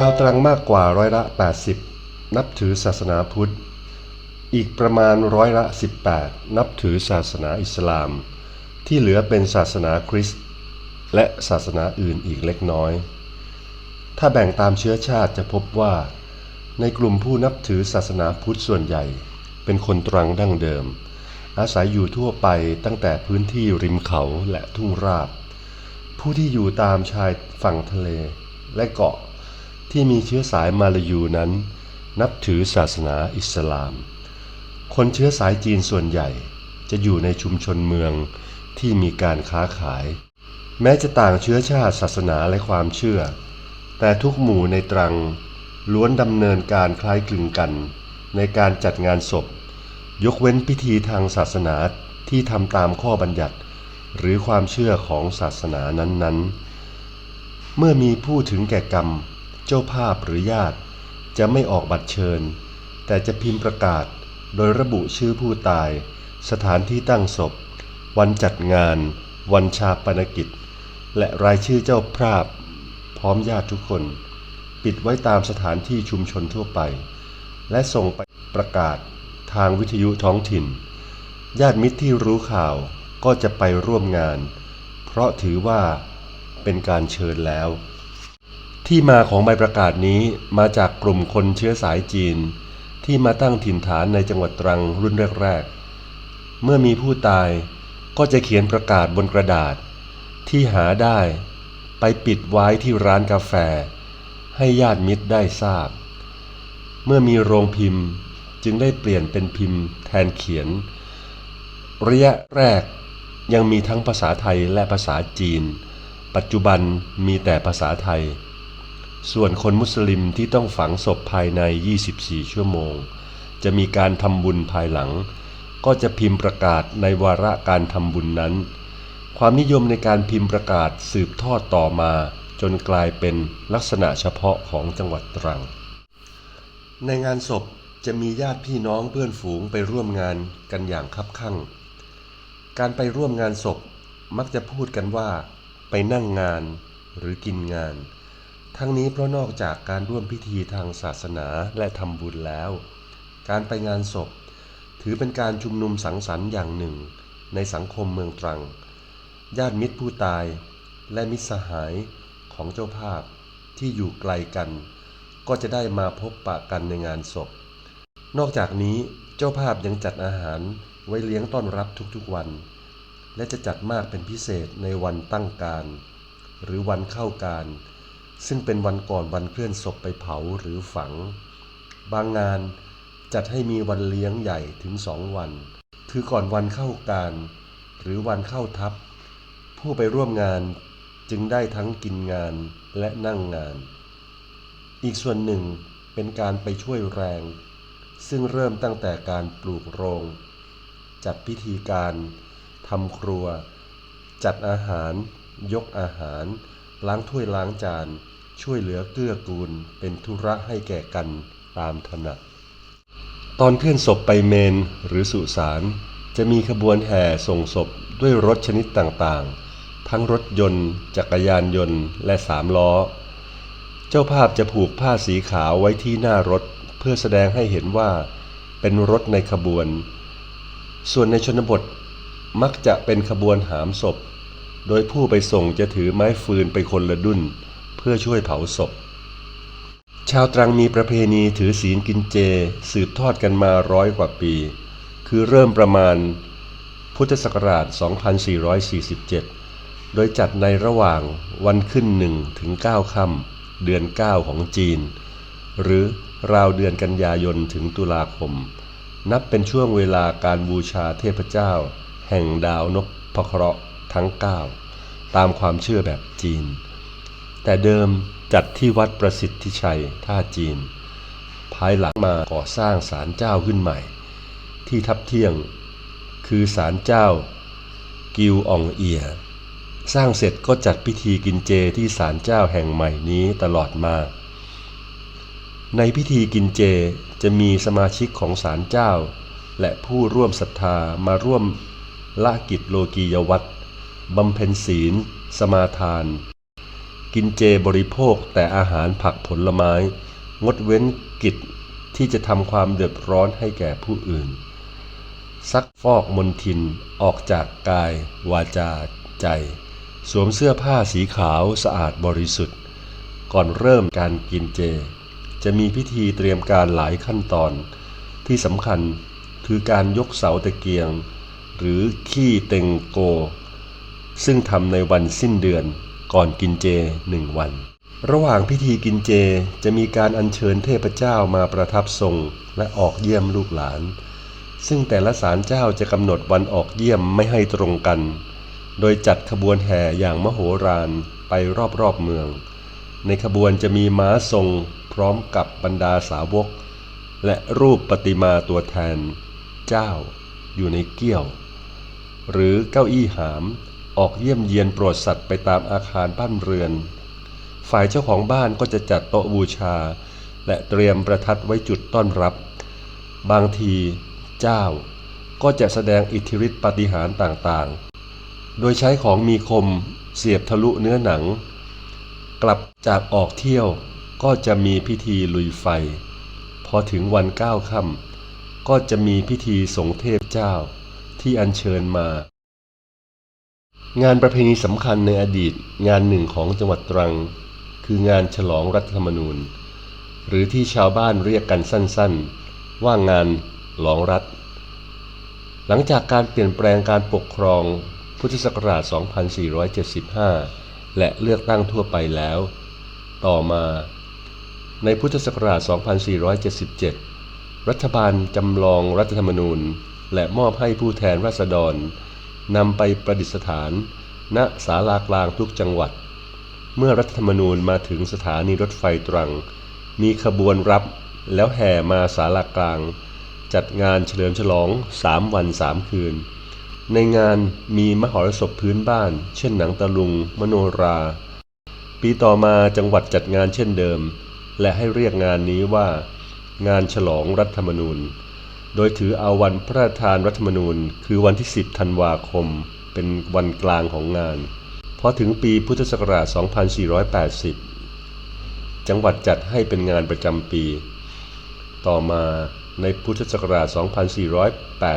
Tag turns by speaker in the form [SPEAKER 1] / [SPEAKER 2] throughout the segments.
[SPEAKER 1] ชาวตรังมากกว่าร้อยละ 80 นับถือศาสนาพุทธ อีกประมาณร้อยละ 18 นับถือศาสนาอิสลาม ที่เหลือเป็นศาสนาคริสต์และศาสนาอื่นอีกเล็กน้อย ถ้าแบ่งตามเชื้อชาติจะพบว่า ในกลุ่มผู้นับถือศาสนาพุทธส่วนใหญ่ เป็นคนตรังดั้งเดิม อาศัยอยู่ทั่วไปตั้งแต่พื้นที่ริมเขาและทุ่งราบ ผู้ที่อยู่ตามชายฝั่งทะเลและเกาะ ที่มีเชื้อสายมาลายูนั้น นับถือศาสนาอิสลาม คนเชื้อสายจีนส่วนใหญ่จะอยู่ในชุมชนเมืองที่มีการค้าขาย แม้จะต่างเชื้อชาติศาสนาและความเชื่อ แต่ทุกหมู่ในตรังล้วนดำเนินการคล้ายคลึงกัน ในการจัดงานศพ ยกเว้นพิธีทางศาสนาที่ทำตามข้อบัญญัติ หรือความเชื่อของศาสนานั้นๆ เมื่อมีผู้ถึงแก่กรรม เจ้าภาพหรือญาติ จะไม่ออกบัตรเชิญ แต่จะพิมพ์ประกาศ โดยระบุชื่อผู้ตาย สถานที่ตั้งศพ วันจัดงาน วันชาปนกิจ และรายชื่อเจ้าภาพ พร้อมญาติทุกคน ปิดไว้ตามสถานที่ชุมชนทั่วไป และส่งไปประกาศทางวิทยุท้องถิ่น ญาติมิตรที่รู้ข่าวก็จะไปร่วมงาน เพราะถือว่าเป็นการเชิญแล้ว ที่มาของใบประกาศนี้มาจากกลุ่มคนเชื้อสายจีน ที่มาตั้งถิ่นฐานในจังหวัดตรังรุ่นแรกๆ เมื่อมีผู้ตายก็จะเขียนประกาศบนกระดาษ ที่หาได้ ไปปิดไว้ที่ร้านกาแฟ ให้ญาติมิตรได้ทราบ เมื่อมีโรงพิมพ์จึงได้เปลี่ยนเป็นพิมพ์แทนเขียน ระยะแรกยังมีทั้งภาษาไทยและภาษาจีน ปัจจุบันมีแต่ภาษาไทย ส่วนคนมุสลิมที่ต้องฝังศพภายใน 24 ชั่วโมง จะมีการทำบุญภายหลัง ก็จะพิมพ์ประกาศในวาระการทำบุญนั้น ความนิยมในการพิมพ์ประกาศสืบทอดต่อมา จนกลายเป็นลักษณะเฉพาะของจังหวัดตรัง ในงานศพจะมีญาติพี่น้องเพื่อนฝูงไปร่วมงานกันอย่างคับคั่ง การไปร่วมงานศพมักจะพูดกันว่า ไปนั่งงานหรือกินงาน ทั้งนี้เพราะนอกจากการร่วมพิธีทางศาสนาและทำบุญแล้ว การไปงานศพ ถือเป็นการชุมนุมสังสรรค์อย่างหนึ่ง ในสังคมเมืองตรัง ญาติมิตรผู้ตาย และมิตรสหายของเจ้าภาพที่อยู่ไกลกัน ก็จะได้มาพบปะกันในงานศพ นอกจากนี้เจ้าภาพยังจัดอาหารไว้เลี้ยงต้อนรับทุกๆวัน และจะจัดมากเป็นพิเศษในวันตั้งการ หรือวันเข้าการ ซึ่งเป็นวันก่อนวันเคลื่อนศพไปเผาหรือฝัง บางงานจัดให้มีวันเลี้ยงใหญ่ถึงสองวัน คือก่อนวันเข้าการ หรือวันเข้าทัพ ผู้ไปร่วมงานจึงได้ทั้งกินงานและนั่งงาน อีกส่วนหนึ่งเป็นการไปช่วยแรง ซึ่งเริ่มตั้งแต่การปลูกโรง จัดพิธีการทำครัว จัดอาหาร ยกอาหาร ล้างถ้วยล้างจาน ช่วยเหลือเกื้อกูลเป็นธุระให้แก่กันตามถนัด ตอนเคลื่อนศพไปเมนหรือสุสานจะมีขบวนแห่ส่งศพด้วยรถชนิดต่างๆ ทั้งรถยนต์ จักรยานยนต์และสามล้อ เจ้าภาพจะผูกผ้าสีขาวไว้ที่หน้ารถ เพื่อแสดงให้เห็นว่า เป็นรถในขบวน ส่วนในชนบทมักจะเป็นขบวนหามศพ โดยผู้ไปส่งจะถือไม้ฟืนไปคนละดุนเพื่อช่วยเผาศพ ชาวตรังมีประเพณีถือศีลกินเจสืบทอดกันมาร้อยกว่าปี คือเริ่มประมาณ พุทธศักราช 2447 โดยจัดในระหว่างวันขึ้นหนึ่งถึง9ค่ำเดือน 9 ของจีน หรือราวเดือนกันยายนถึงตุลาคม นับเป็นช่วงเวลาการบูชาเทพเจ้า แห่งดาวนพเคราะห์ทั้ง9 ตามความเชื่อแบบจีน แต่เดิมจัดที่วัดประสิทธิชัยท่าจีน ภายหลังมาก่อสร้างศาลเจ้าขึ้นใหม่ ที่ทับเที่ยงคือศาลเจ้า กิวอองเอีย สร้างเสร็จก็จัดพิธีกินเจที่ศาลเจ้าแห่งใหม่นี้ตลอดมา ในพิธีกินเจจะมีสมาชิกของศาลเจ้า และผู้ร่วมศรัทธามาร่วมละกิจโลกียวัตร บำเพ็ญศีล สมาทาน กินเจบริโภคแต่อาหารผักผลไม้ งดเว้นกิจที่จะทำความเดือดร้อนให้แก่ผู้อื่น ซักฟอกมนทินออกจากกาย วาจา ใจ สวมเสื้อผ้าสีขาวสะอาดบริสุทธิ์ ก่อนเริ่มการกินเจ จะมีพิธีเตรียมการหลายขั้นตอน ที่สำคัญคือการยกเสาตะเกียง หรือขี้เต็งโก ซึ่งทำในวันสิ้นเดือนก่อนกินเจหนึ่งวัน ระหว่างพิธีกินเจจะมีการอัญเชิญเทพเจ้ามาประทับทรงและออกเยี่ยมลูกหลาน ซึ่งแต่ละศาลเจ้าจะกำหนดวันออกเยี่ยมไม่ให้ตรงกัน โดยจัดขบวนแห่อย่างมโหฬารไปรอบๆเมือง ในขบวนจะมีม้าทรงพร้อมกับบรรดาสาวก และรูปปฏิมาตัวแทน เจ้าอยู่ในเกี้ยว หรือเก้าอี้หาม ออกเยี่ยมเยียนโปรดสัตว์ไปตามอาคารบ้านเรือน ฝ่ายเจ้าของบ้านก็จะจัดโต๊ะบูชา และเตรียมประทัดไว้จุดต้อนรับ บางทีเจ้าก็จะแสดงอิทธิฤทธิปฏิหารต่างๆ โดยใช้ของมีคมเสียบทะลุเนื้อหนัง กลับจากออกเที่ยวก็จะมีพิธีลุยไฟ พอถึงวันเก้าค่ำก็จะมีพิธีสงเทพเจ้าที่อัญเชิญมา งานประเพณีสำคัญในอดีตงานหนึ่งของจังหวัดตรัง คืองานฉลองรัฐธรรมนูญ หรือที่ชาวบ้านเรียกกันสั้นๆ ว่างานหลองรัฐ หลังจากการเปลี่ยนแปลงการปกครองพุทธศักราช 2475 และเลือกตั้งทั่วไปแล้ว ต่อมา ในพุทธศักราช 2477 รัฐบาลจำลองรัฐธรรมนูญ และมอบให้ผู้แทนราษฎร นำไปประดิษฐาน ณศาลากลางทุกจังหวัด เมื่อรัฐธรรมนูญมาถึงสถานีรถไฟตรัง มีขบวนรับแล้วแห่มาศาลากลาง จัดงานเฉลิมฉลองสามวันสามคืน ในงานมีมหรสพพื้นบ้าน เช่นหนังตะลุง มโนรา ปีต่อมาจังหวัดจัดงานเช่นเดิม และให้เรียกงานนี้ว่า งานฉลองรัฐธรรมนูญ โดยถือเอาวันพระราชทานรัฐธรรมนูญ คือวันที่ 10 ธันวาคม เป็นวันกลางของงาน พอถึงปีพุทธศักราช 2480 จังหวัดจัดให้เป็นงานประจำปี ต่อมาในพุทธศักราช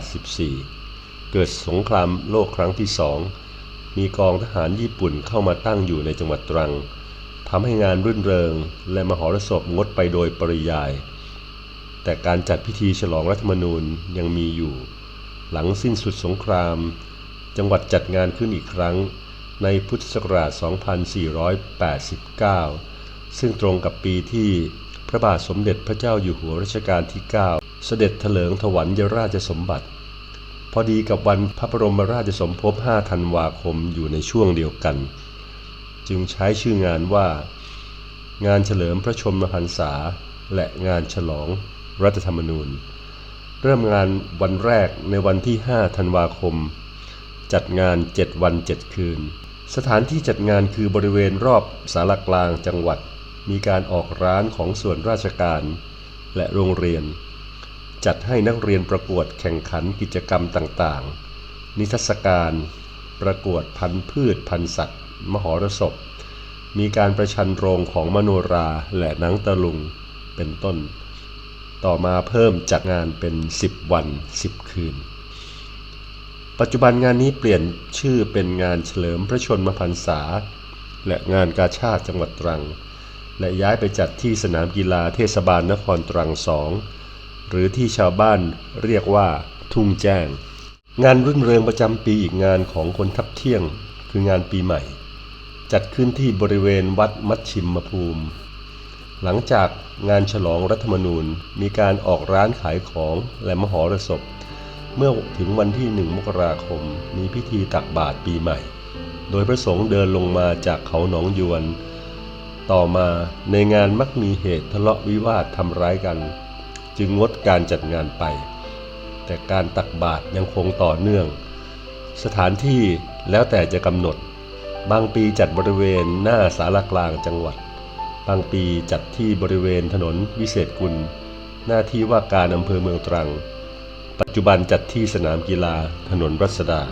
[SPEAKER 1] 2484 เกิดสงครามโลกครั้งที่สองมีกองทหารญี่ปุ่นเข้ามาตั้งอยู่ในจังหวัดตรังทำให้งานรื่นเริง และมหรสพงดไปโดยปริยาย แต่การจัดพิธีฉลองรัฐธรรมนูญยังมีอยู่ หลังสิ้นสุดสงคราม จังหวัดจัดงานขึ้นอีกครั้งในพุทธศักราช 2489 ซึ่งตรงกับปีที่พระบาทสมเด็จพระเจ้าอยู่หัวรัชกาลที่ 9 เสด็จเถลิงถวัลยราชสมบัติ พอดีกับวันพระบรมราชสมภพ 5 ธันวาคมอยู่ในช่วงเดียวกัน จึงใช้ชื่องานว่า งานเฉลิมพระชนมพรรษาและงานฉลอง รัฐธรรมนูญ เริ่มงานวันแรกในวันที่ 5 ธันวาคม จัดงาน 7 วัน 7 คืน สถานที่จัดงานคือบริเวณรอบสารกลางจังหวัด มีการออกร้านของส่วนราชการ และโรงเรียน จัดให้นักเรียนประกวดแข่งขันกิจกรรมต่างๆ นิทรรศการ ประกวดพันธุ์พืชพันธุ์สัตว์ มหรสพมีการประชันโรงของมโนราและหนังตะลุง เป็นต้น ต่อมาเพิ่มจัดงานเป็น 10 วัน 10 คืน ปัจจุบันงานนี้เปลี่ยนชื่อเป็นงานเฉลิมพระชนมพรรษา และงานกาชาติจังหวัดตรัง และย้ายไปจัดที่สนามกีฬาเทศบาลนครตรังสองหรือที่ชาวบ้านเรียกว่าทุ่งแจ้ง งานรื่นเริงประจำปีอีกงานของคนทับเที่ยง คืองานปีใหม่ จัดขึ้นที่บริเวณวัดมัชชิมภูมิ หลังจากงานฉลองรัฐธรรมนูญมีการออกร้านขายของและมหรสพ เมื่อถึงวันที่หนึ่งมกราคม มีพิธีตักบาตรปีใหม่ โดยพระสงฆ์เดินลงมาจากเขาหนองยวน ต่อมาในงานมักมีเหตุทะเลาะวิวาททำร้ายกัน จึงงดการจัดงานไป แต่การตักบาตรยังคงต่อเนื่อง สถานที่แล้วแต่จะกำหนด บางปีจัดบริเวณหน้าสารกลางจังหวัด บางปีจัดที่บริเวณถนนวิเศษกุล หน้าที่ว่าการอำเภอเมืองตรัง ปัจจุบันจัดที่สนามกีฬาถนนรัศดา